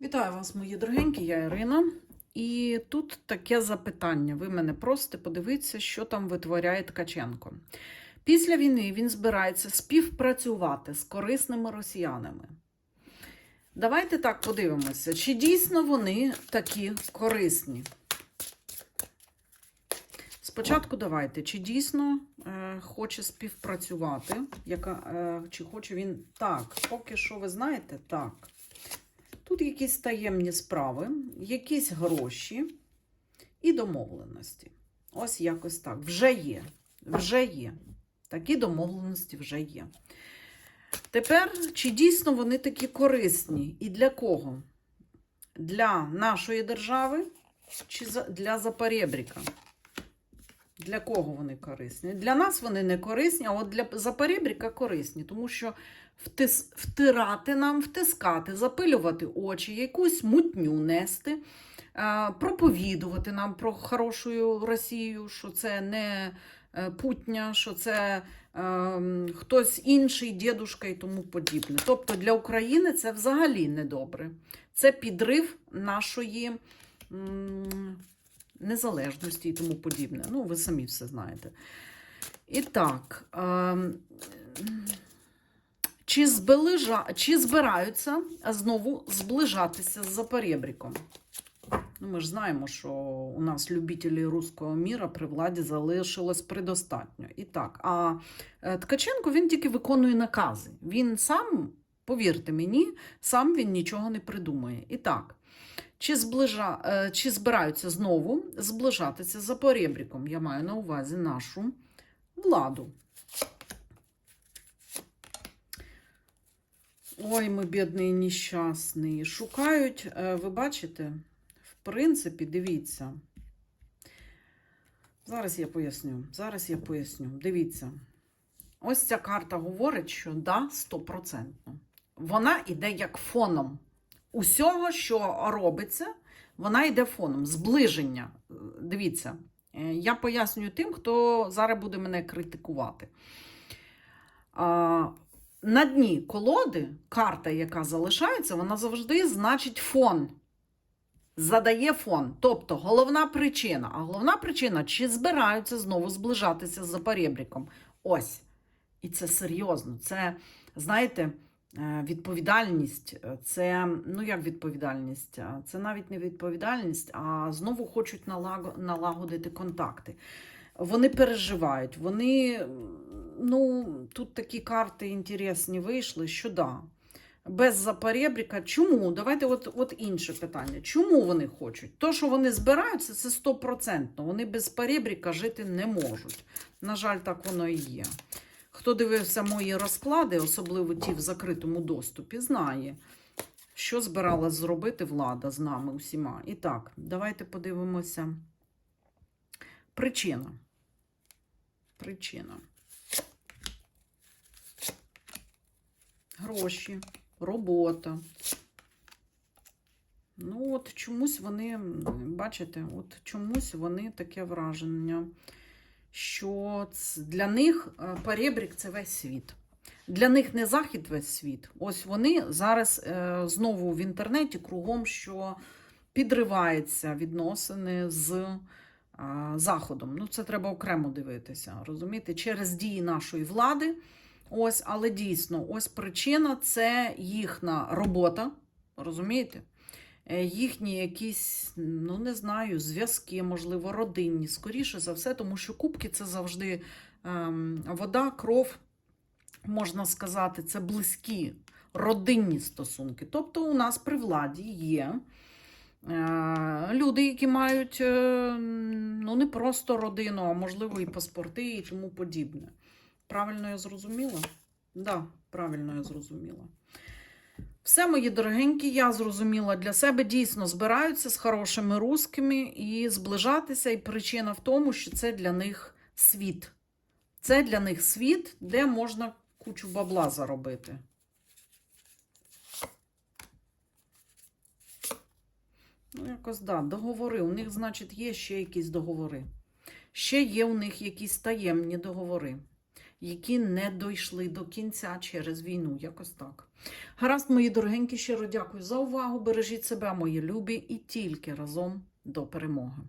Вітаю вас, мої дорогенькі, я Ірина. І тут таке запитання. Ви мене просите подивитися, що там витворяє Ткаченко. Після війни він збирається співпрацювати з корисними росіянами. Давайте так подивимося, чи дійсно вони такі корисні. Спочатку давайте, чи дійсно е, хоче співпрацювати, яка, е, чи хоче він так. Поки що ви знаєте, так. Тут якісь таємні справи, якісь гроші і домовленості. Ось якось так. Вже є. Вже є. Такі домовленості вже є. Тепер, чи дійсно вони такі корисні? І для кого? Для нашої держави чи для Запорєбріка? Для кого вони корисні? Для нас вони не корисні, а от для Запорєбріка корисні, тому що втис, втирати нам, втискати, запилювати очі, якусь мутню нести, проповідувати нам про хорошу Росію, що це не е, путня, що це е, хтось інший, дідушка і тому подібне. Тобто для України це взагалі недобре. Це підрив нашої. м, Незалежності і тому подібне. Ну, ви самі все знаєте. І так, ем, чи, зближа... чи збираються знову зближатися з Запорєбріком? Ну, ми ж знаємо, що у нас любителі руського міра при владі залишилось предостатньо. І так, а е, Ткаченко він тільки виконує накази. Він сам, повірте мені, сам він нічого не придумає. І так, чи, зближа... е, чи збираються знову зближатися з Запорєбріком? Я маю на увазі нашу владу. Ой, ми бідний нещасний. Шукають, е, ви бачите, в принципі, дивіться. Зараз я поясню. Зараз я поясню. Дивіться. Ось ця карта говорить, що да, стопроцентно. Вона йде як фоном. Усього, що робиться, вона йде фоном. Зближення. Дивіться, е, я пояснюю тим, хто зараз буде мене критикувати. На дні колоди карта, яка залишається, вона завжди значить фон. Задає фон. Тобто головна причина. А головна причина, чи збираються знову зближатися з Запорєбріком. Ось. І це серйозно. Це, знаєте, відповідальність. е, Це, ну як відповідальність? Е, Це навіть не відповідальність, а знову хочуть налагодити контакти. Вони переживають, вони, ну, тут такі карти інтересні вийшли, що да. Без Запорєбріка. Чому? Давайте от, от інше питання. Чому вони хочуть? То, що вони збираються, це стопроцентно. Вони без Порєбріка жити не можуть. На жаль, так воно і є. Хто дивився мої розклади, особливо ті в закритому доступі, знає, що збиралась зробити влада з нами усіма. І так, давайте подивимося. Причина. Причина. Гроші, робота. Ну, от чомусь вони, бачите, от чомусь вони таке враження, що для них е, Порєбрік це весь світ. Для них не захід весь світ. Ось вони зараз е, знову в інтернеті кругом, що підриваються відносини з а, Заходом. Ну, це треба окремо дивитися, розумієте, через дії нашої влади. Ось, але дійсно, ось причина це їхня робота, розумієте? Е, Їхні якісь, ну не знаю, зв'язки, можливо, родинні, скоріше за все, тому що кубки це завжди ем, вода, кров, можна сказати, це близькі родинні стосунки. Тобто у нас при владі є е, люди, які мають е, ну, не просто родину, а можливо і паспорти і тому подібне. Правильно я зрозуміла? Так, да, правильно я зрозуміла. Все, мої дорогенькі, я зрозуміла для себе дійсно збираються з хорошими русскими і зближатися. І причина в тому, що це для них світ. Це для них світ, де можна кучу бабла заробити. Ну, якось да, договори. У них, значить, є ще якісь договори. Ще є у них якісь таємні договори, які не дійшли до кінця через війну. Якось так. Гаразд, мої дорогенькі, щиро дякую за увагу. Бережіть себе, мої любі, і тільки разом до перемоги.